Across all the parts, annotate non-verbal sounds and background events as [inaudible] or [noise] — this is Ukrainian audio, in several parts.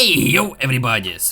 Ей, йоу,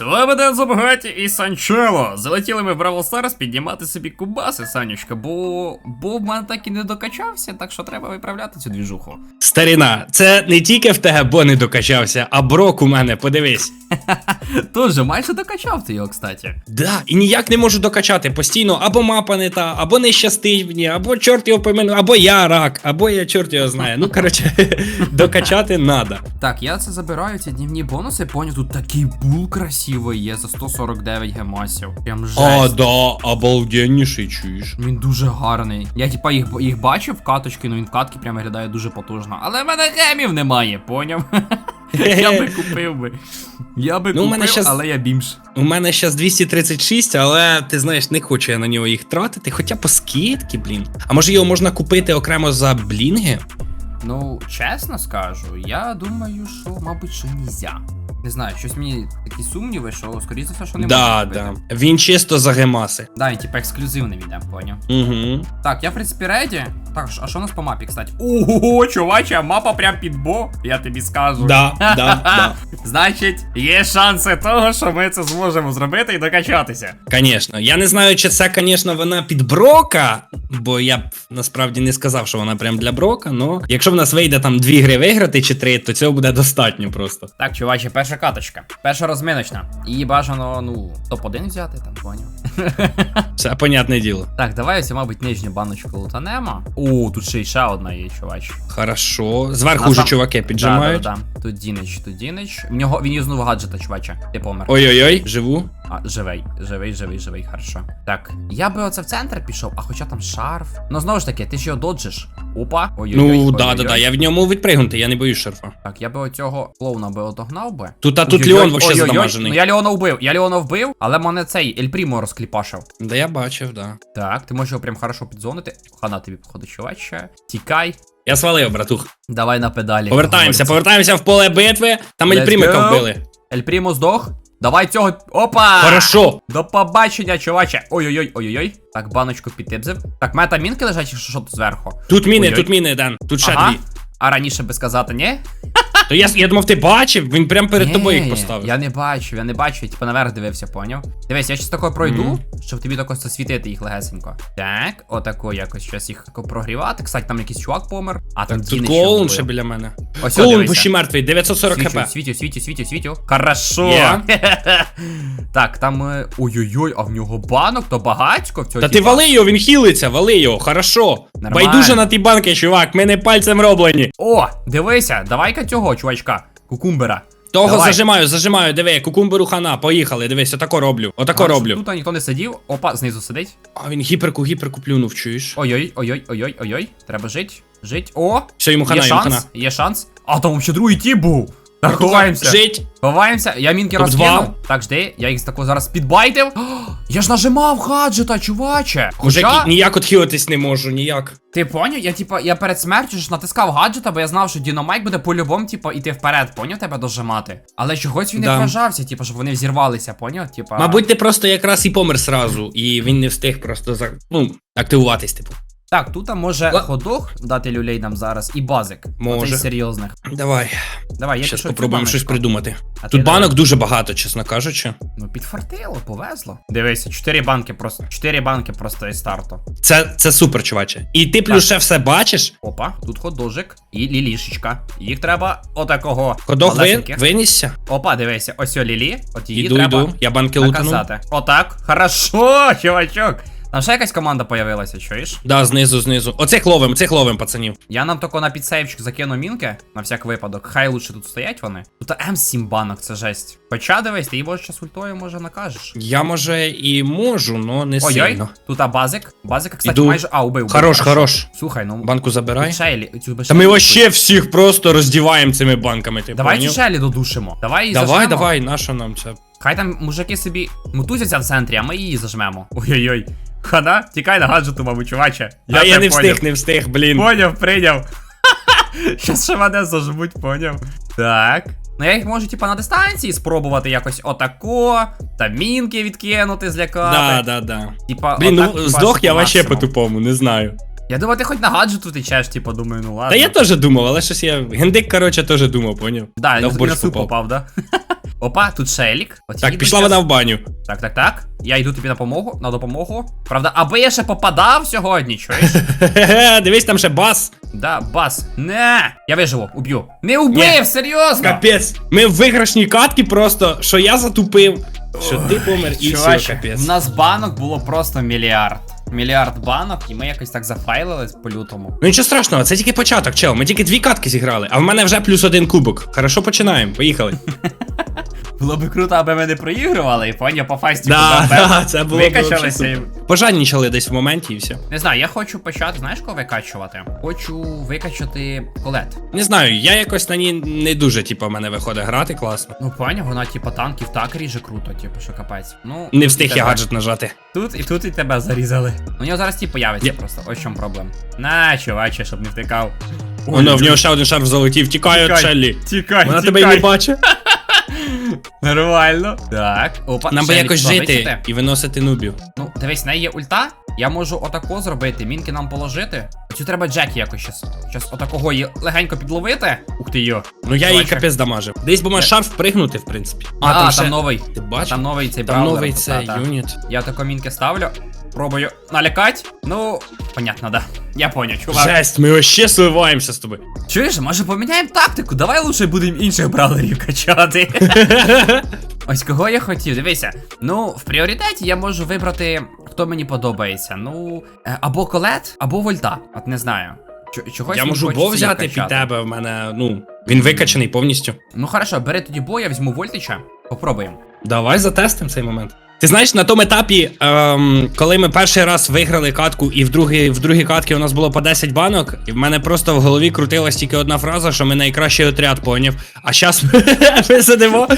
вами Ден Забагаті і Санчело. Залетіли ми в Бравл Старс піднімати собі кубаси, Санючка, бо бо в мене так і не докачався, так що треба виправляти цю двіжуху. Старіна, це не тільки в тебе бо не докачався, а брок у мене, подивись. [laughs] Тут же майже докачав ти його, кстати. Да, і ніяк не можу докачати. Постійно або мапа не та, або не щастить мені, або чорт його помину, або я рак, або я чорт його знає. Ну, коротше, [laughs] докачати надо. Так, я це забираю, ці днівні бонуси, поняв, тут такий бул красивий є за 149 гемасів. Прям жесть. А, да, обалденніший, чуєш. Він дуже гарний. Я типа їх, їх бачив каточки, ну він в катки прям виглядає дуже потужно. Але в мене гемів немає, поняв? [laughs] Я би купив би. Я би Ну, купив, мене щас- але я бімж. У мене зараз 236, але ти знаєш, не хочу я на нього їх тратити, хоча по скидки, блін. А може його можна купити окремо за блінги? Ну, чесно скажу, я думаю, що, мабуть, що нельзя. Не знаю, щось мені такі сумніви, що скоріше за все, що не Да, можна да. Він чисто за гемаси. Да, він типа ексклюзивний відем, поняв. Угу. Так, я в принципі реді. Так, а що у нас по мапі, кстати? Ого, чуваче, мапа прям під бо, я тобі скажу. Да, [laughs] да, да. Значить, є шанси того, що ми це зможемо зробити і докачатися. Конечно. Я не знаю, чи це, звісно, вона під брока, бо я б насправді не сказав, що вона прям для брока, но якщо в нас вийде там дві гри виграти чи три, то цього буде достатньо просто. Так, чуваче, перша каточка. Перша розминочна. І бажано, ну, топ-1 взяти, там, поняв. [laughs] Все понятне діло. Так, давай ось, мабуть, нижню баночку лутанемо. О, тут ще й ще одна є, чувач. Хорошо. Зверху вже чуваки піджимають. Да, да, да. Тут Дінич, тут Дінич. В нього він юзнув гаджета, чуваче. Ти помер. Ой-ой-ой, живу. А, живий, живий, живий, живий, хорошо. Так, я би оце в центр пішов, а хоча там шарф. Ну знову ж таки, ти ж його доджиш. Опа. Ой-ой-ой. Ну, да, да, да. Я в ньому відпригнути, я не боюсь шарфа. Так, я би оцього клоуна би отогнав би. Тут, а тут Леон вообще задамажений. Ну я Леона вбив, я Леона вбив, але мене цей Ель Прімо розкліпашив. Да я бачив, да. Так, ти можеш його прям хорошо підзонити. Хана тобі, походу, чуваче. Тікай. Я свалив, братух. Давай на педалі. Повертаємося, повертаємося в поле битви. Там Ельпрімика вбили. Ель Прімо здох. Давай цього. Опа! Хорошо. До побачення, чуваче. Ой-ой-ой, ой-ой-ой. Так, баночку підтипзив. Так, мета мінки лежать, чи що тут зверху? Тут міни, Ой-ой. тут міни, Дан. Тут ще Ага. дві. А раніше би сказати, ні? То я, я думав, ти бачив, він прям перед Ні, тобою їх поставив. Я не бачив, я не бачив, я типу наверх дивився, поняв? Дивись, я щас тако пройду, щоб тобі тако засвітити їх легесенько. Так, отако якось щас їх тако прогрівати. Кстати, там якийсь чувак помер. А там Так, Діни тут ще клоун ще біля мене. Ось Клоун дивися. мертвий, 940 Світю, хп. світю, світю, світю, світю. Хорошо. [laughs] Так, там. е, Ой-ой-ой, а в нього банок, то багатько в цього. Та ти вали його, він хілиться, вали його, хорошо. Нормально. Байдуже на ті банки, чувак, ми не пальцем роблені. О, дивися, давай-ка цього, чувачка. Кукумбера. Того Давай. зажимаю, зажимаю, диви, кукумберу хана, поїхали, дивись, отако роблю, отако А, роблю. Тут ніхто не сидів. Опа, знизу сидить. А він гіперку, гіперку плюнув, чуєш? Ой-ой, ой-ой, ой-ой, ой-ой. Треба жить. Жить. О! Все, йому хана, є йому шанс, хана. є шанс. А там ще другий тіп був. Так, ховаємося. Жить. Ховаємося, я мінки розкинув. Так, жди, я їх тако зараз підбайтив. О, [gasps] я ж нажимав гаджета, чуваче. Хоча, ніяк отхилитись не можу, ніяк. ти поняв? Я типа, я перед смертю ж натискав гаджета, бо я знав, що Дінамайк буде по-любому, типа, іти вперед, поняв тебе дожимати. Але чогось він не Да. вважався, типа, щоб вони взірвалися, поняв? Типа. Мабуть, ти просто якраз і помер сразу, і він не встиг просто за ну, активуватись, типу. Так, тут може Ла- ходох дати люлей нам зараз і базик. Може. Серйозних. Давай, Давай, я пішов цю попробуємо щось придумати. А Тут банок давай. дуже багато, чесно кажучи. Ну, підфартило, повезло. Дивися, 4 банки просто. 4 банки просто із старту. Це, це супер, чуваче. І ти плюс ще все бачиш. Опа, тут ходожик і лілішечка. Їх треба отакого. Ходок ви, винісся. Опа, дивися, ось о лілі. От її Іду, треба йду. Я банки лутану. Отак. Хорошо, чувачок. Там ще якась команда появилася, чуєш? Да, знизу, знизу. Оцих ловим, цих ловим, пацанів. Я нам тако на підсейвчик закину мінки, на всяк випадок. Хай лучше тут стоять вони. Тут М7 банок, це жесть. Хоча дивись, ти його зараз ультою може накажеш. Я може і можу, но не Ой-ой, сильно. тут а базик. Базика, кстати, Іду. майже. А, убив. убив, Хорош, хорош. Слухай, ну. Банку забирай. Шейлі, цю Та ми вообще всіх просто роздіваємо цими банками, ти Давай цю поняв? Шейлі додушимо. Давай її Давай, зажмемо. давай, нащо нам це? Хай там мужики собі мутузяться в центрі, а ми її зажмемо. Ой-ой-ой. Хана, тікай на гаджету, мабуть, чуваче. Я, я не встиг, не встиг, блін. Поняв, прийняв. [laughs] Щас ще мене зажмуть, поняв. Так. Ну я їх можу, типа, на дистанції спробувати якось отако, та мінки відкинути, злякати. Да, да, да. Типа, Блін, отак, ну здох я по вообще по-тупому, не знаю. Я думаю, ти хоч на гаджету течеш, типа, думаю, ну ладно. Та я теж думав, але щось я. Гендик, короче, теж думав, поняв? Да, в на суп попав, да? [laughs] Опа, тут шелік. От Так, пішла вона в баню. Так, так, так. Я йду тобі на допомогу, на допомогу. Правда, аби я ще попадав сьогодні, чуєш? [laughs] Дивись, там ще бас. Да, бас. Не! Я виживу, уб'ю. Не убив, серйозно! Капець. Ми в виграшній катці просто, що я затупив, що ти помер і все, капець. в нас банок було просто мільярд. Мільярд банок, і ми якось так зафайлились по лютому. Ну нічого страшного, це тільки початок, чел. Ми тільки дві катки зіграли, а в мене вже плюс один кубок. Хорошо починаємо, поїхали. [laughs] Було би круто, аби ми не проігрували, і поняв по фасті. Да, да, [laughs] це було Викачалися. і- Пожаднічали десь в моменті і все. Не знаю, я хочу почати, знаєш, кого викачувати? Хочу викачати колет. Не знаю, я якось на ній не дуже, типу, в мене виходить грати класно. Ну, поняв, вона типа танків так ріже круто, типу, що капець. Ну, Не встиг і я гаджет нажати. Тут і тут і тебе зарізали. У нього зараз ті появиться Є. просто. Ось чому проблема. На, чуваче, щоб не втикав. Воно, в нього ще один шарф залетів, тікає від Тікай. Шеллі. Тікай, Вона тебе й не бачить. [laughs] Нормально. Так. Опа, Нам би ще якось жити і виносити нубів. Ну, дивись, в неї є ульта. Я можу отако зробити, мінки нам положити. Цю треба Джекі якось щас. Щас отакого її легенько підловити. Ух ти йо. Ну я її Чуваче. капець дамажив. Десь би має шарф впригнути, в принципі. А, там, ще- новий. Ти бачиш? Там новий цей Там новий тут, цей юніт. Я тако мінки ставлю. Пробую налякать. Ну, понятно, да. Я поняв, чувак. Жесть, ми вообще сливаємося з тобою. Чуєш, може поміняємо тактику? Давай лучше будемо інших браузерів качати. [laughs] Ось кого я хотів, дивися. Ну, в пріоритеті я можу вибрати, хто мені подобається. Ну, е, або колет, або вольта. От не знаю. Чо- Чогось Я можу бо взяти під тебе, в мене, ну, він викачаний повністю. Ну хорошо, бери тоді бо, я візьму вольтича. Попробуємо. Давай затестимо цей момент. Ти знаєш, на тому етапі, ем, коли ми перший раз виграли катку, і в другій, в другій катці у нас було по 10 банок, і в мене просто в голові крутилась тільки одна фраза, що ми найкращий отряд, поняв. А зараз [laughs] ми, сидимо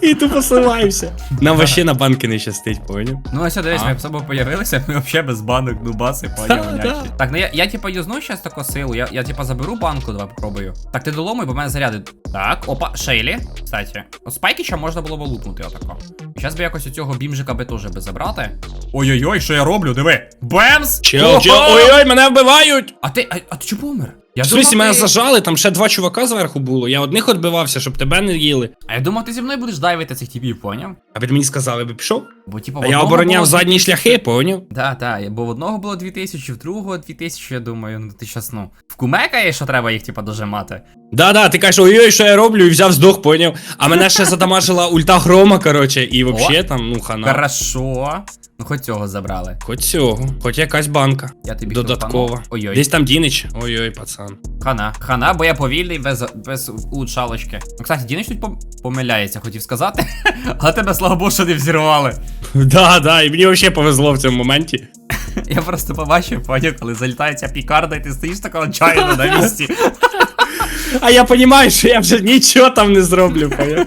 і тупо сливаємося. Нам вообще на банки не щастить, поняв. Ну ось дивись, ми в собою появилися, ми взагалі без банок, ну баси, поняв. Да, ніякі. да. Так, ну я, я типа юзну зараз таку силу, я, я типа заберу банку, давай попробую. Так, ти доломуй, бо мене заряди. Так, опа, Шейлі, кстати. От Спайкіча можна було б лупнути отако. Зараз би якось у цього бімжика би теж би забрати. Ой-ой-ой, що я роблю, диви. Бемс! Чел, чел, ой-ой, мене вбивають! А ти, а, а ти чого помер? Я В смысле, мене ти- зажали, там ще два чувака зверху було. Я одних відбивався, щоб тебе не їли. А я думав, ти зі мною будеш дайвити цих типів, поняв? А від мені сказали, би пішов. Бо типа А я обороняв було задні шляхи, поняв? Да, да, бо в одного було 2000, в другого 2000, я думаю, ну ти щас, ну, вкумекаєш, що треба їх, типа, дожимати. Да-да, ти кажеш, ой-ой, що я роблю, і взяв здох, поняв. А мене ще задамажила ульта грома, короче, і вообще там, ну хана. Хорошо. Ну, хоч цього забрали. Хоч цього, хоч якась банка. Я тобі Додаткова. Ой-ой. Десь там Дінич. Ой-ой, пацан. Хана. Хана, бо я повільний, без, без улучшалочки. Ну, кстати, Дінич тут помиляється, хотів сказати. [laughs] Але тебе, слава Богу, що не взірвали. [laughs] Да, да, і мені вообще повезло в цьому моменті. [laughs] Я просто побачив, поняв, коли залітає ця пікарда, і ти стоїш така отчаяно на місці. А я розумію, що я вже нічого там не зроблю, поняв.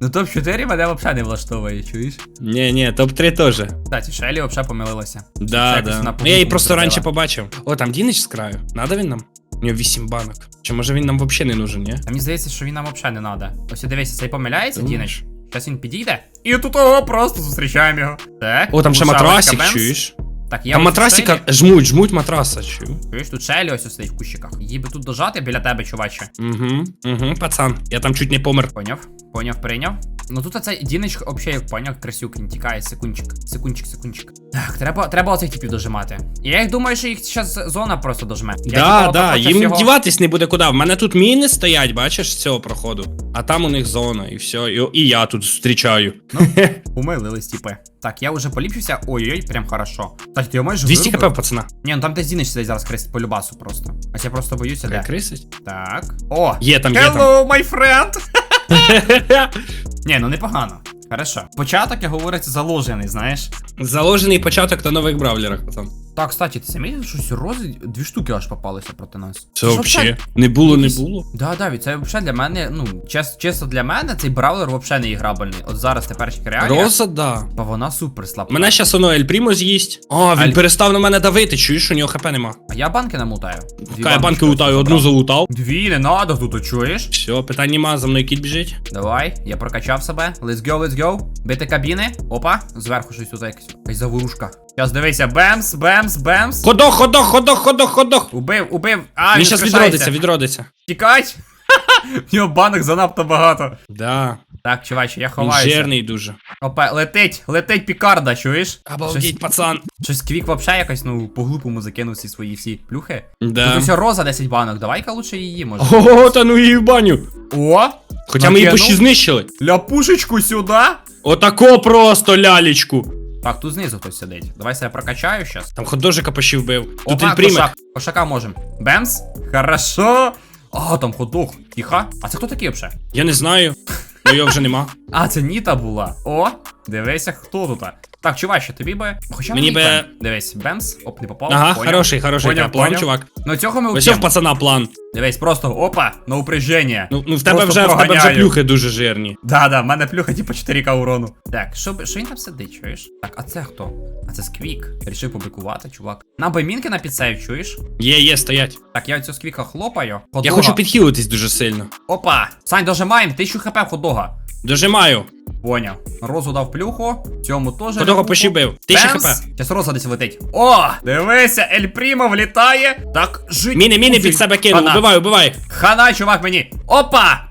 Ну топ-4 мене взагалі не влаштовує, чуєш? Ні, ні, топ-3 теж. Кстати, Шелі взагалі помилилася. Да, да. Я її просто раніше побачив. О, там Дінич з краю. Надо він нам? У нього 8 банок. Чи може він нам взагалі не нужен, ні? А мені здається, що він нам взагалі не треба. Ось дивися, цей помиляється? Дінич. Зараз він підійде. І тут о, просто зустрічаємо його. Так. О, там ще матрасик, чуєш? Так, я Там матрасика жмуть, жмуть матраса, чую. Чуєш, тут Шелі ось стоїть в кущиках. Її би тут дожати біля тебе, чуваче. Угу, угу, пацан. Я там чуть не помер. Поняв? Поняв, прийняв. Ну тут оцей Дінич взагалі як красюк, він тікає, секундчик, секундчик, секундчик. Так, треба, треба оцих типів дожимати. Я їх думаю, що їх зараз зона просто дожме. Я, Да, да, їм всього- діватись не буде куди. В мене тут міни стоять, бачиш, з цього проходу. А там у них зона, і все. І, і я тут зустрічаю. [laughs] Умилились, типи. Так, я вже поліпшився. Ой-ой, прям хорошо. Так, ти його майже 200 хп, пацана. Ні, ну там десь Дінич сидить зараз крестить по любасу просто. Ось я просто боюся, де. Крисить? Так. О! Є там, є там. Hello, my friend! [laughs] Ні, ну непогано. Хорошо. Початок, як говориться, заложений, знаєш. Заложений початок на нових бравлерах, пацан. Так, кстати, ти замітив, що сюррози дві штуки аж попалися проти нас. Це взагалі не було, не було. Да, да, від- це взагалі для мене, ну, чес, чесно для мене, цей браулер взагалі не іграбельний. От зараз теперішня реалія. Роза, да. Бо вона супер слабка. Мене щас воно Ель Прімо з'їсть. А, він Аль- перестав на мене давити, чуєш, у нього хп нема. А я банки намутаю. Дві Кай банки лутаю, одну залутав. Дві, не надо, тут а чуєш? Все, питань нема, за мною кіт біжить. Давай, я прокачав себе. Let's go, let's go. Бити кабіни. Опа, зверху щось тут якась. Заворушка. Зараз дивися, бемс, бемс, бемс. Ходох, ходох, ходох, ходох, ходох. Убив, убив. А, Він він воскрешається. відродиться, відродиться. Тікать. [laughs] В нього банок занадто багато. Да. Так, чуваче, я Він ховаюся. жирний дуже. Опа, летить, летить пікарда, чуєш? Обалдеть, Щось, пацан. щось квік вообще якось, ну, по-глупому закинув всі свої всі плюхи. Да. Тут усе роза 10 банок, давай-ка лучше її, може. Ого, та ну її в баню. О! Хоча ми її почти знищили. Ляпушечку сюди. Отако просто лялечку. Так, тут знизу хтось сидить. Давай себе прокачаю щас. Там ходожика пощив бив. Тут Опа, кошак. Кошака можем. Бемс. Хорошо. А, там ходох. Тихо. А це хто такий взагалі? Я не знаю. Ну його вже нема. [laughs] А, це Ніта була. О, дивися, хто тут. Так, чуваче, тобі би. Хоча Мені би- Дивись, бемс, оп, не попав. Ага, поняв. хороший, хороший тебе план, поняв. чувак. Ну цього ми Ось в пацана план. Дивись, просто опа, на упряження. Ну, ну в тебе Просто вже в тебе вже плюхи дуже жирні. Да, да, в мене плюха, типу 4к урону. Так, що, що він там сидить, чуєш? Так, а це хто? А це сквік. Рішив побикувати, чувак. Нам би мінки на підсейв, чуєш? Є, є, стоять. Так, я цю сквіка хлопаю. Я хочу підхилитись дуже сильно. Опа! Сань, дожимаємо, 1000 хп ходога. Дожимаю. Поняв. Розу дав плюху, цьому теж. Ходога плюху. пощибив. Тисяча хп. Зараз роза десь летить. О! Дивися, Ель Прімо влітає. Так, жить. Міни, міни під себе кинув. Хана. Убивай, убивай. Хана, чувак, мені. Опа!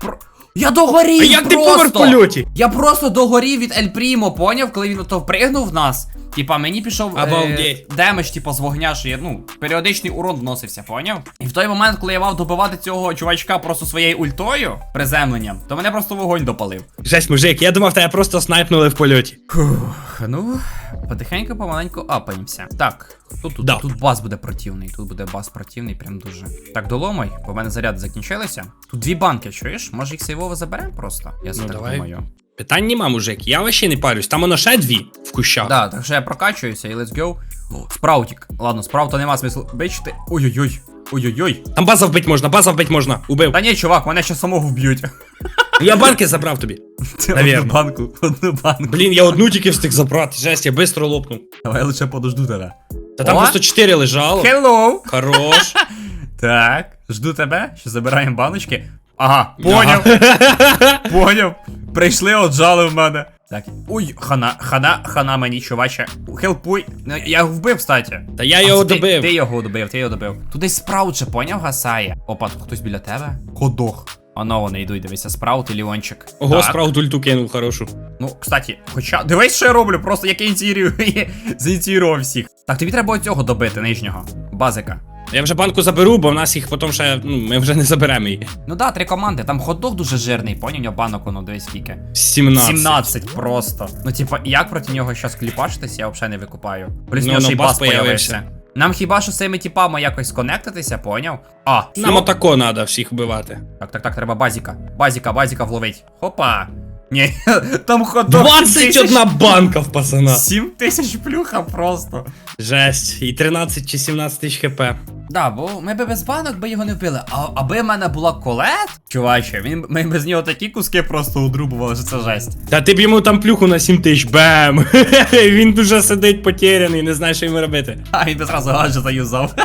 Я догорів! А як ти просто. помер в польоті? Я просто догорів від Ель Прімо, поняв, коли він ото впригнув в нас. Типа, мені пішов е, демедж, типа, з вогня, що я, ну, періодичний урон вносився, поняв? І в той момент, коли я мав добивати цього чувачка просто своєю ультою, приземленням, то мене просто вогонь допалив. Жесть, мужик, я думав, тебе просто снайпнули в польоті. Фух, ну, потихеньку, помаленьку апаємося. Так, хто тут? Да. Тут бас буде противний, тут буде бас противний, прям дуже. Так, доломай, бо в мене заряди закінчилися. Тут дві банки, чуєш? Може їх сейвово заберемо просто? Я Ну, так давай. думаю. Питань нема, мужик. Я вообще не парюсь. Там воно ще дві в кущах. Да, так що я прокачуюся і let's go. Спраутик. Ладно, спраута нема смислу бичити. Ой-ой-ой. Ой-ой-ой. Там база вбить можна, база вбить можна. Убив. Та ні, чувак, мене ще самого вб'ють. Я банки забрав тобі. [laughs] Це Навірно. одну банку, одну банку. Блін, я одну тільки встиг забрати. Жесть, я быстро лопнув. Давай я лише подожду тебе. Та там О! просто чотири лежало. Hello! Хорош. [laughs] Так, жду тебе, що забираємо баночки. Ага, поняв. [laughs] Поняв. Прийшли, отжали в мене. Так. Ой, хана, хана, хана мені, чуваче. Хелпуй. Ну, Я його вбив, кстати. Та я його це ти- добив. Ти його добив, ти його добив. Тут десь спраут же, поняв, гасає. Опа, тут хтось біля тебе. Ходох. Оно вони йдуть, дивися, спраут і ліончик. Ого, Так. справу ульту кинув хорошу. Ну, кстати, хоча. Дивись, що я роблю, просто як я ініціюю, [laughs] зініціював всіх. Так, тобі треба цього добити, нижнього. Базика. Я вже банку заберу, бо в нас їх потім ще, ну, ми вже не заберемо її. Ну да, три команди. Там ходок дуже жирний, поняв, нього банок, воно дивись скільки. 17. 17 просто. Ну, типа, як проти нього щас кліпашитися, я взагалі не викупаю. Плюс Ну, нього ну, ще й бас бас появився. Нам хіба що з цими тіпами якось конектитися, поняв? А, Нам отако треба всіх вбивати. Так, так, так, треба базіка. Базіка, базіка вловить. Хопа. Ні, [laughs] там ходок. 21 банка в пацана. 7 тисяч плюха просто. Жесть. І 13 чи 17 тисяч хп. Да, бо ми би без банок би його не вбили. А аби в мене була колет, чуваче, він, ми без нього такі куски просто удрубували, що це жесть. Та ти б йому там плюху на 7 тисяч, бем! [laughs] Він дуже сидить потеряний, не знає, що йому робити. А він би зразу гаджета юзав. [laughs]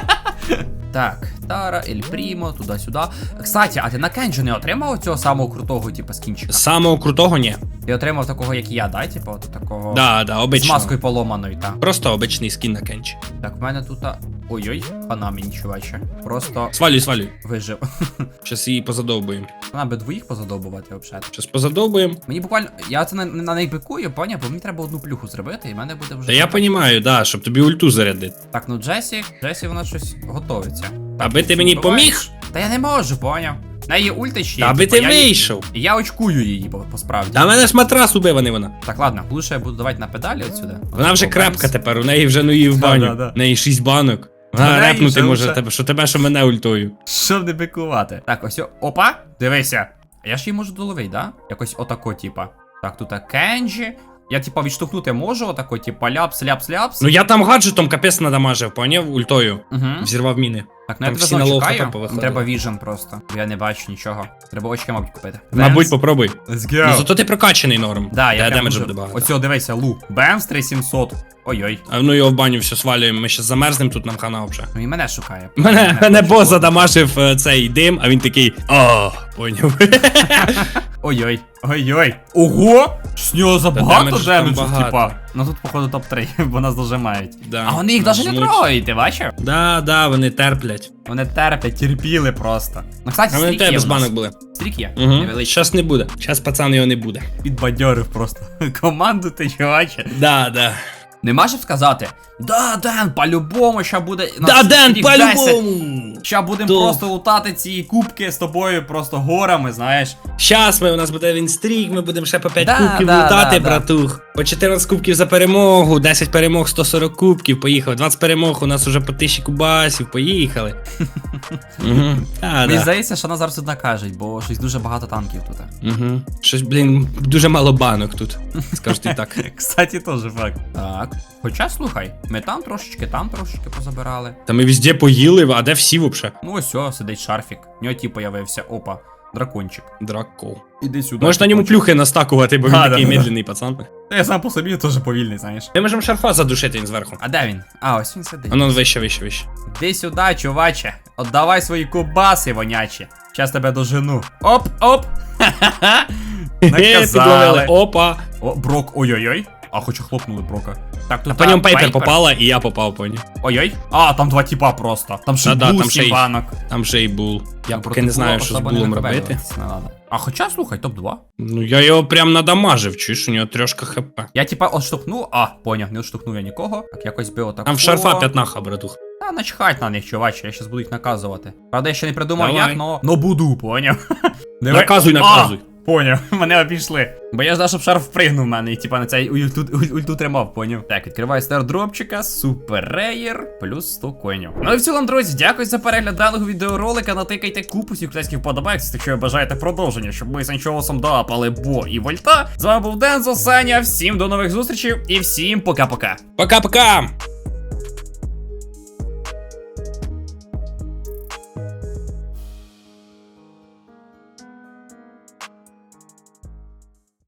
Так, Тара, Ель Прімо, туди-сюди. Кстати, а ти на Кенджі не отримав цього самого крутого, типу, скінчика? Самого крутого ні. Ти отримав такого, як і я, да? Типу, от такого. Да, да, З обично. маскою поломаною, так. Просто обичний скін на кенчі. Так, в мене тут. а, Ой-ой, вона мені, чуваче. Просто Свалюй, свалюй. вижив. [laughs] Щас її позадовбуємо. Вона би двоїх позадовбувати, взагалі. Щас позадовбуємо. Мені буквально. Я це на, на неї бикую, поняв, бо мені треба одну плюху зробити, і в мене буде вже. Та я понімаю, да, щоб тобі ульту зарядити. Так, ну Джесі, Джесі вона щось готовиться. Аби ти мені поміг? Та я не можу, поняв. На її ульти ще. Та аби ти я її- вийшов. Я очкую її по, по справді. Та мене ж матрас убив, а не вона. Так, ладно, лучше я буду давати на педалі отсюди. Вона вже крепка тепер, у неї вже ну її в баню. У неї 6 банок. В Вона репнути може тебе, що тебе, що мене ультою. Щоб не бикувати. Так, ось. о- Опа, дивися. А я ж її можу доловити, да? Якось отако, типа. Так, тут Кенджі. Я, типа, відштовхнути можу, отако, типа, ляпс, ляпс, ляпс. Ну я там гаджетом капець надамажив, поняв, ультою. Угу. Взірвав міни. Так, ну я Там тебе всі на знову лоу чекаю. хп. Треба віжен просто. Я не бачу нічого. Треба очки, мабуть, купити. Мабуть, Бемс. попробуй. Let's Ну зато ти прокачаний норм. Да, я Де прям демеджу дуже... буде багато. Ось, о, дивися, лу. Бемс 3700. Ой-ой. А ну його в баню все свалюємо, ми ще замерзнемо тут нам хана вже. Ну і мене шукає. Мене, мене бос задамажив е, цей дим, а він такий. О, поняв. [laughs] Ой-ой, ой-ой. Ого! З нього забагато демеджу демеджу, багато. типа. Ну тут, походу, топ-3, [laughs] бо нас дожимають. Да, А вони їх навіть не трогають, ти бачив? Да, да, вони терплять. Вони терплять, терпіли просто. Ну, кстати, А вони тебе без банок були. Стрік є, Угу. невеличкий. Щас не буде. Щас пацан його не буде. Підбадьорив просто. [laughs] Команду ти, чуваче. Да, да. Нема що сказати. Да, Ден, по-любому, ща буде. Да, Ден, по-любому! Ща будемо То. просто лутати ці кубки з тобою просто горами, знаєш. Щас ми, у нас буде вінстрік, ми будемо ще по 5 Да, кубків да, лутати, да, да. братух. По 14 кубків за перемогу, 10 перемог, 140 кубків, поїхали. 20 перемог, у нас уже по 1000 кубасів, поїхали. [laughs] Да, Мені да. здається, що нас зараз тут накажуть, бо щось дуже багато танків тут. Угу. Щось, блін, дуже мало банок тут. Скажете так. [laughs] Кстати, теж факт. Так. Хоча слухай, ми там трошечки, там трошечки позабирали. Та ми везде поїли, а де всі вообще? Ну ось о, сидить шарфік. В нього ті появився. Опа, дракончик. Драко. Іди сюди. Можеш на ньому плюхи настакувати, бо він А, такий да, да. медленний пацан. Та я сам по собі теж повільний, знаєш. Ми можемо шарфа задушити він зверху. А де він? А, ось він сидить. А ну вище, вище, вище. Іди сюди, чуваче. Отдавай свої кубаси, вонячі. Щас тебе дожену. Оп, оп. [laughs] Ха-ха-ха. Підловили. Наказали. Опа. О, Брок, ой-ой-ой. А хоча хлопнули Брока. Так, тут А по ньому пейпер Пайпер. попала, і я попав по ній. Ой-ой. А, там два тіпа просто. Там ще Да-да, бул там ще й- банок. Там же і бул. Я поки не знаю, що з булом робити. надо. А хоча, слухай, топ-2. Ну я його прям надамажив, чуєш, у нього трьошка хп. Я типа отштовхнув, а, поняв, не отштовхнув я нікого. Так якось би отак. Там в шарфа п'ятнаха, братух. Та начхать на них, чуваче, я щас буду їх наказувати. Правда, я ще не придумав Давай. як, но, но буду, поняв. Наказуй, наказуй. Поняв, [laughs] мене обійшли. Бо я ждав, щоб шарф впригнув в мене і типа на цей ульту, уль- ульту тримав, поняв. Так, відкриваю стардропчика, супер рейер, плюс 100 коїнів. Ну і в цілому, друзі, дякую за перегляд даного відеоролика. Натикайте купу всіх китайських вподобайк, ви бажаєте продовження, щоб ми з анчоусом доапали Бо і Вольта. З вами був Дензо, Саня, всім до нових зустрічей і всім пока-пока. Пока-пока!